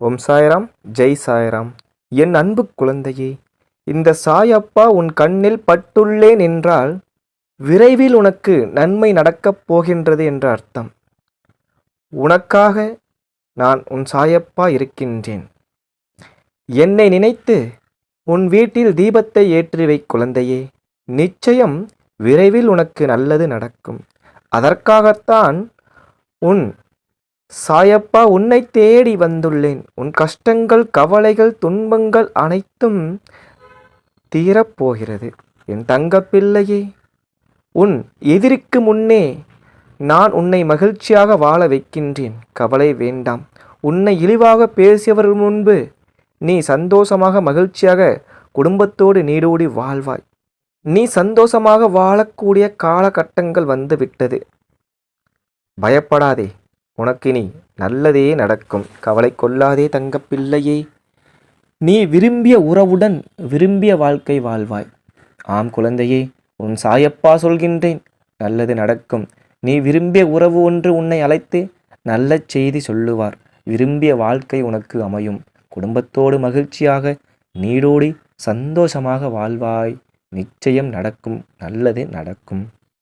ஓம் சாய்ராம். ஜெய் சாய்ராம். என் அன்பு குழந்தையே இந்த சாயப்பா உன் கண்ணில் பட்டுள்ளேன் என்றால் விரைவில் உனக்கு நன்மை நடக்கப் போகின்றது என்ற அர்த்தம். உனக்காக நான் உன் சாயப்பா இருக்கின்றேன். என்னை நினைத்து உன் வீட்டில் தீபத்தை ஏற்றி வை குழந்தையே நிச்சயம் விரைவில் உனக்கு நல்லது நடக்கும். அதற்காகத்தான் உன் சாயப்பா உன்னை தேடி வந்துள்ளேன். உன் கஷ்டங்கள் கவலைகள் துன்பங்கள் அனைத்தும் தீரப்போகிறது. என் தங்கப்பிள்ளையே உன் எதிரிக்கு முன்னே நான் உன்னை மகிழ்ச்சியாக வாழ வைக்கின்றேன். கவலை வேண்டாம். உன்னை இழிவாக பேசியவர்கள் முன்பு நீ சந்தோஷமாக மகிழ்ச்சியாக குடும்பத்தோடு நீடோடி வாழ்வாய். நீ சந்தோஷமாக வாழக்கூடிய காலகட்டங்கள் வந்து விட்டது பயப்படாதே. உனக்கு இனி நல்லதே நடக்கும். கவலை கொள்ளாதே தங்கப்பிள்ளையே நீ விரும்பிய உறவுடன் விரும்பிய வாழ்க்கை வாழ்வாய். ஆம் குழந்தையே உன் சாயப்பா சொல்கின்றேன் நல்லது நடக்கும். நீ விரும்பிய உறவு ஒன்று உன்னை அழைத்து நல்ல செய்தி சொல்லுவார். விரும்பிய வாழ்க்கை உனக்கு அமையும். குடும்பத்தோடு மகிழ்ச்சியாக நீடோடி சந்தோஷமாக வாழ்வாய். நிச்சயம் நடக்கும் நல்லது நடக்கும்.